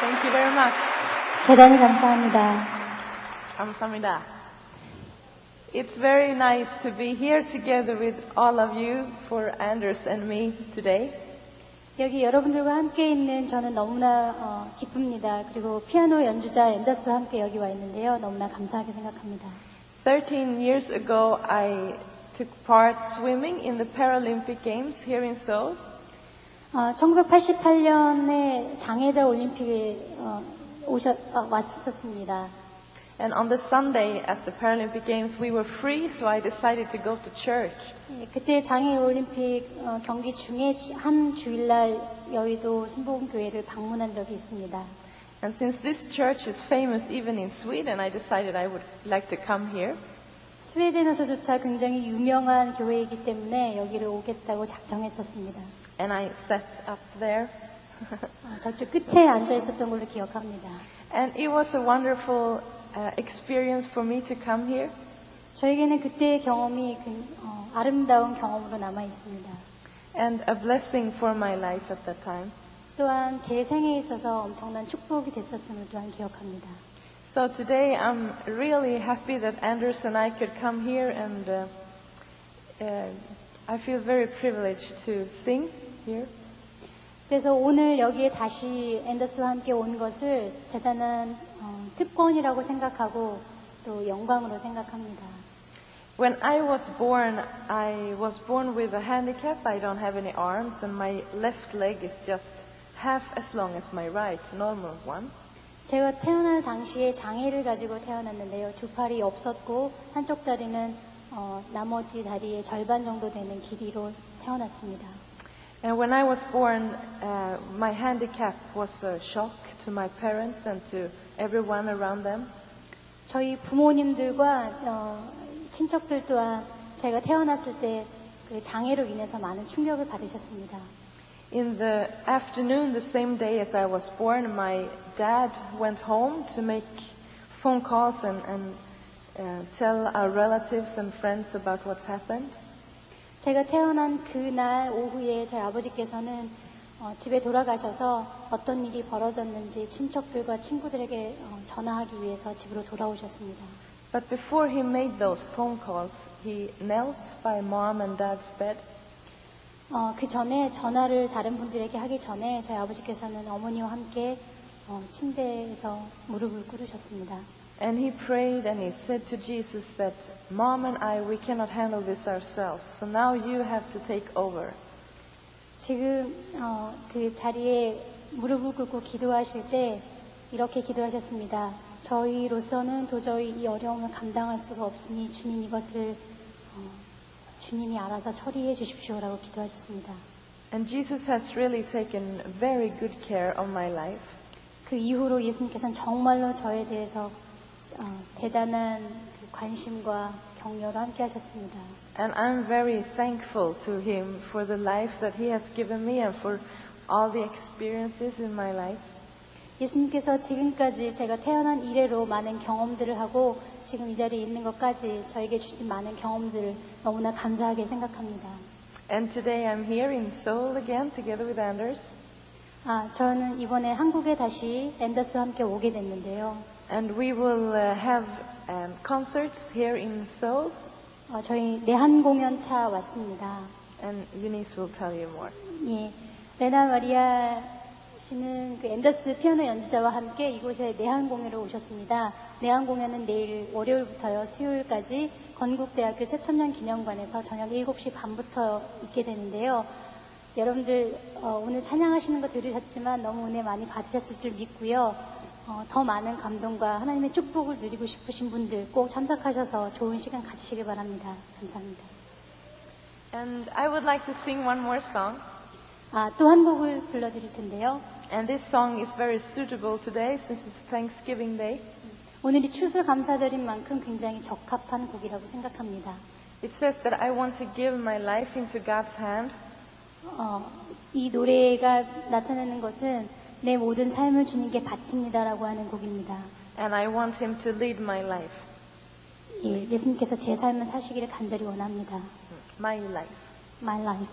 Thank you very much. 대단히 감사합니다. 감사합니다. It's very nice to be here together with all of you for Anders and me today. 여기 여러분들과 함께 있는 저는 너무나 어, 기쁩니다. 그리고 피아노 연주자 앤더스와 함께 여기 와 있는데요. 너무나 감사하게 생각합니다. 13 years ago, I took part swimming in the Paralympic Games here in Seoul. 어, 1988년에 장애자 올림픽에 어, 오셨, 어, 왔었습니다. And on the Sunday at the Paralympic Games, we were free, so I decided to go to church. 예, 그때 장애 올림픽 어, 경기 중에 주- 한 주일날 여의도 신복음교회를 방문한 적이 있습니다. And since this church is famous even in Sweden, I decided I would like to come here. 스웨덴에서조차 굉장히 유명한 교회이기 때문에 여기를 오겠다고 작정했었습니다. And I sat up there. 어, 저쪽 끝에 앉아 있었던 걸로 기억합니다. And it was a wonderful uh, experience for me to come here. 저에게는 그때의 경험이 그- 어, 아름다운 경험으로 남아 있습니다. and a blessing for my life at that time. 또한 제 생에 있어서 엄청난 축복이 됐었음을 또한 기억합니다. So today I'm really happy that Anders and I could come here and uh, uh, I feel very privileged to sing here. 그래서 오늘 여기에 다시 앤더스와 함께 온 것을 대단한 어, 특권이라고 생각하고 또 영광으로 생각합니다. When I was born, I was born with a handicap. I don't have any arms, and my left leg is just half as long as my right, normal one. 제가 태어날 당시에 장애를 가지고 태어났는데요. 두 팔이 없었고 한쪽 다리는 어, 나머지 다리의 절반 정도 되는 길이로 태어났습니다. And when I was born, uh, my handicap was a shock to my parents and to everyone around them. 저희 부모님들과 어, 친척들 또한 제가 태어났을 때 그 장애로 인해서 많은 충격을 받으셨습니다. In the afternoon, the same day as I was born, my dad went home to make phone calls and, and uh, tell our relatives and friends about what's happened. 제가 태어난 그날 오후에 저희 아버지께서는 어, 집에 돌아가셔서 어떤 일이 벌어졌는지 친척들과 친구들에게 어, 전화하기 위해서 집으로 돌아오셨습니다. But before he made those phone calls, he knelt by mom and dad's bed 어, 그 전에 전화를 다른 분들에게 하기 전에 저희 아버지께서는 어머니와 함께 어, 침대에서 무릎을 꿇으셨습니다. and he prayed and he said to Jesus that mom and I, we cannot handle this ourselves. So now you have to take over. 지금 어, 그 자리에 무릎을 꿇고 기도하실 때 이렇게 기도하셨습니다. 저희로서는 도저히 이 어려움을 감당할 수가 없으니 주님 이것을 어, 주님이 알아서 처리해 주십시오라고 기도하셨습니다. And Jesus has really taken very good care of my life. 그 이후로 예수님께서는 정말로 저에 대해서 어, 대단한 그 관심과 격려를 함께 하셨습니다. And I'm very thankful to him for the life that he has given me and for all the experiences in my life. 예수님께서 지금까지 제가 태어난 이래로 많은 경험들을 하고 지금 이 자리에 있는 것까지 저에게 주신 많은 경험들을 너무나 감사하게 생각합니다. And today I'm here in Seoul again together with Anders. 아, 저는 이번에 한국에 다시 앤더스와 함께 오게 됐는데요. And we will uh, have um, concerts here in Seoul. 어, 저희 내한 공연차 왔습니다. And Eunice will tell you more. 예, 레나 마리아 씨는 그 앤더스 피아노 연주자와 함께 이곳에 내한 공연을 오셨습니다. 내한 공연은 내일 월요일부터요 수요일까지 건국대학교 새천년 기념관에서 저녁 7시 반부터 있게 되는데요. 여러분들 어, 오늘 찬양하시는 거 들으셨지만 너무 은혜 많이 받으셨을 줄 믿고요. 어, 더 많은 감동과 하나님의 축복을 누리고 싶으신 분들 꼭 참석하셔서 좋은 시간 가지시길 바랍니다. 감사합니다. And I would like to sing one more song. 아, 또 한 곡을 불러드릴 텐데요. And this song is very suitable today since it's Thanksgiving Day. 오늘이 추수감사절인 만큼 굉장히 적합한 곡이라고 생각합니다. It says that I want to give my life into God's hand. 어, 이 노래가 나타내는 것은 내 모든 삶을 주님께 바칩니다라고 하는 곡입니다. And I want Him to lead my life. 예, 예수님께서 제 삶을 사시기를 간절히 원합니다. My life. My life.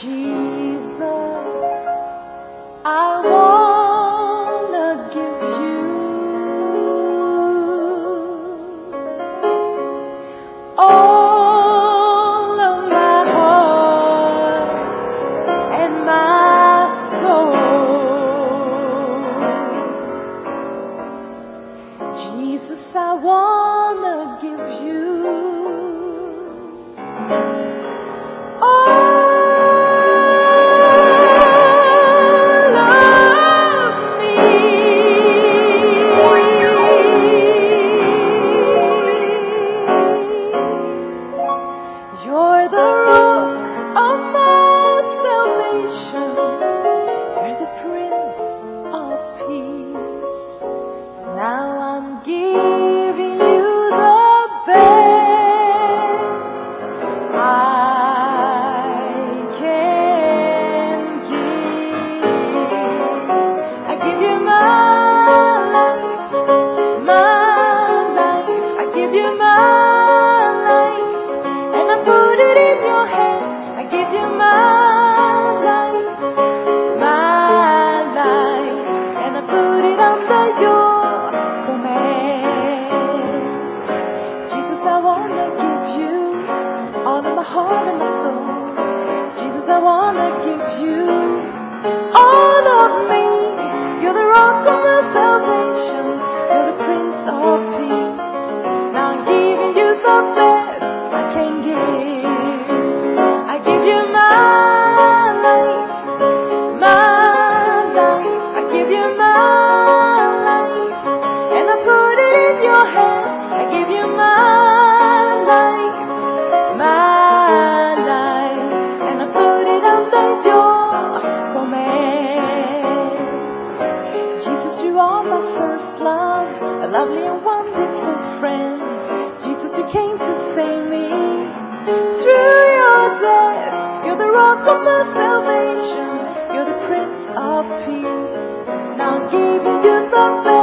Jesus, you lovely and wonderful friend. Jesus, you came to save me. Through your death, you're the rock of my salvation. You're the Prince of Peace. Now I'm giving you the best.